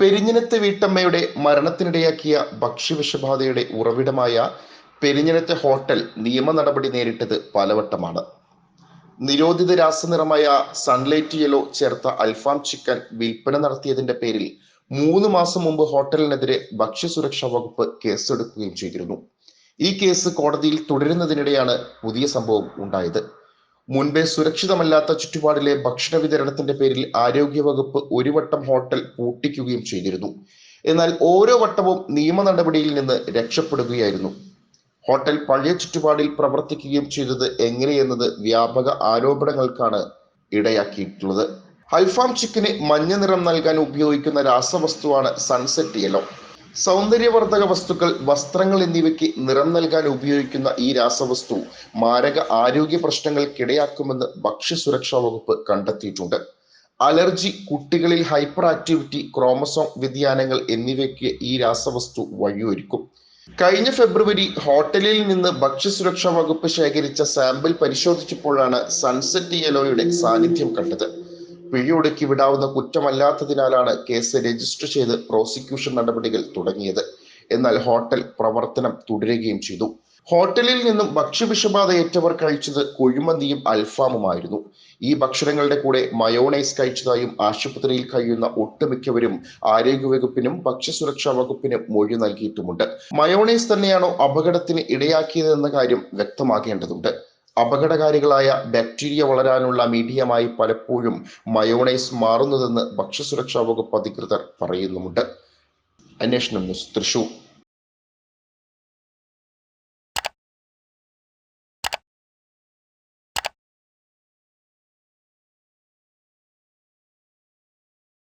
പെരിഞ്ഞനത്തെ വീട്ടമ്മയുടെ മരണത്തിനിടയാക്കിയ ഭക്ഷ്യവിഷബാധയുടെ ഉറവിടമായ പെരിഞ്ഞനത്തെ ഹോട്ടൽ നിയമ നടപടി നേരിട്ടത് പലവട്ടമാണ്. നിരോധിത രാസനിറമായ സൺലൈറ്റ് യെല്ലോ ചേർത്ത അൽഫാം ചിക്കൻ വിൽപ്പന നടത്തിയതിന്റെ പേരിൽ മൂന്ന് മാസം മുമ്പ് ഹോട്ടലിനെതിരെ ഭക്ഷ്യസുരക്ഷാ വകുപ്പ് കേസെടുക്കുകയും ചെയ്തിരുന്നു. ഈ കേസ് കോടതിയിൽ തുടരുന്നതിനിടെയാണ് പുതിയ സംഭവം ഉണ്ടായത്. മുൻപേ സുരക്ഷിതമല്ലാത്ത ചുറ്റുപാടിലെ ഭക്ഷണ വിതരണത്തിന്റെ പേരിൽ ആരോഗ്യവകുപ്പ് ഒരു വട്ടം ഹോട്ടൽ പൂട്ടിക്കുകയും ചെയ്തിരുന്നു. എന്നാൽ ഓരോ വട്ടവും നിയമ നടപടിയിൽ നിന്ന് രക്ഷപ്പെടുകയായിരുന്നു. ഹോട്ടൽ പഴയ ചുറ്റുപാടിൽ പ്രവർത്തിക്കുകയും ചെയ്തത് എങ്ങനെയെന്നത് വ്യാപക ആരോപണങ്ങൾക്കാണ് ഇടയാക്കിയിട്ടുള്ളത്. ഹൈഫാം ചിക്കന് മഞ്ഞ നിറം നൽകാൻ ഉപയോഗിക്കുന്ന രാസവസ്തുവാണ് സൺസെറ്റ് യെല്ലോ. സൗന്ദര്യവർദ്ധക വസ്തുക്കൾ വസ്ത്രങ്ങൾ എന്നിവയ്ക്ക് നിറം നൽകാൻ ഉപയോഗിക്കുന്ന ഈ രാസവസ്തു മാരക ആരോഗ്യ പ്രശ്നങ്ങൾക്കിടയാക്കുമെന്ന് ഭക്ഷ്യസുരക്ഷാ വകുപ്പ് കണ്ടെത്തിയിട്ടുണ്ട്. അലർജി കുട്ടികളിൽ ഹൈപ്പർ ആക്ടിവിറ്റി ക്രോമസോം വ്യതിയാനങ്ങൾ എന്നിവയ്ക്ക് ഈ രാസവസ്തു വഴിയൊരുക്കും. കഴിഞ്ഞ ഫെബ്രുവരി ഹോട്ടലിൽ നിന്ന് ഭക്ഷ്യസുരക്ഷാ വകുപ്പ് ശേഖരിച്ച സാമ്പിൾ പരിശോധിച്ചപ്പോഴാണ് സൺസെറ്റ് യെലോയുടെ സാന്നിധ്യം കണ്ടത്. പിഴയൊടുക്കി വിടാവുന്ന കുറ്റമല്ലാത്തതിനാലാണ് കേസ് രജിസ്റ്റർ ചെയ്ത് പ്രോസിക്യൂഷൻ നടപടികൾ തുടങ്ങിയത്. എന്നാൽ ഹോട്ടൽ പ്രവർത്തനം തുടരുകയും ചെയ്തു. ഹോട്ടലിൽ നിന്നും ഭക്ഷ്യവിഷബാധ ഏറ്റവർ കഴിച്ചത് കൊഴുമന്തിയും അൽഫാമുമായിരുന്നു. ഈ ഭക്ഷണങ്ങളുടെ കൂടെ മയോണൈസ് കഴിച്ചതായും ആശുപത്രിയിൽ കഴിയുന്ന ഒട്ടുമിക്കവരും ആരോഗ്യവകുപ്പിനും ഭക്ഷ്യസുരക്ഷാ വകുപ്പിനും മൊഴി നൽകിയിട്ടുമുണ്ട്. മയോണൈസ് തന്നെയാണോ അപകടത്തിന് ഇടയാക്കിയതെന്ന കാര്യം വ്യക്തമാക്കേണ്ടതുണ്ട് അപകടകാരികളായ ബാക്ടീരിയ വളരാനുള്ള മീഡിയമായി പലപ്പോഴും മയോണൈസ് മാറുന്നതെന്ന് ഭക്ഷ്യസുരക്ഷാ വകുപ്പ് അധികൃതർ പറയുന്നുമുണ്ട്. അന്വേഷണം ന്യൂസ് തൃശൂർ.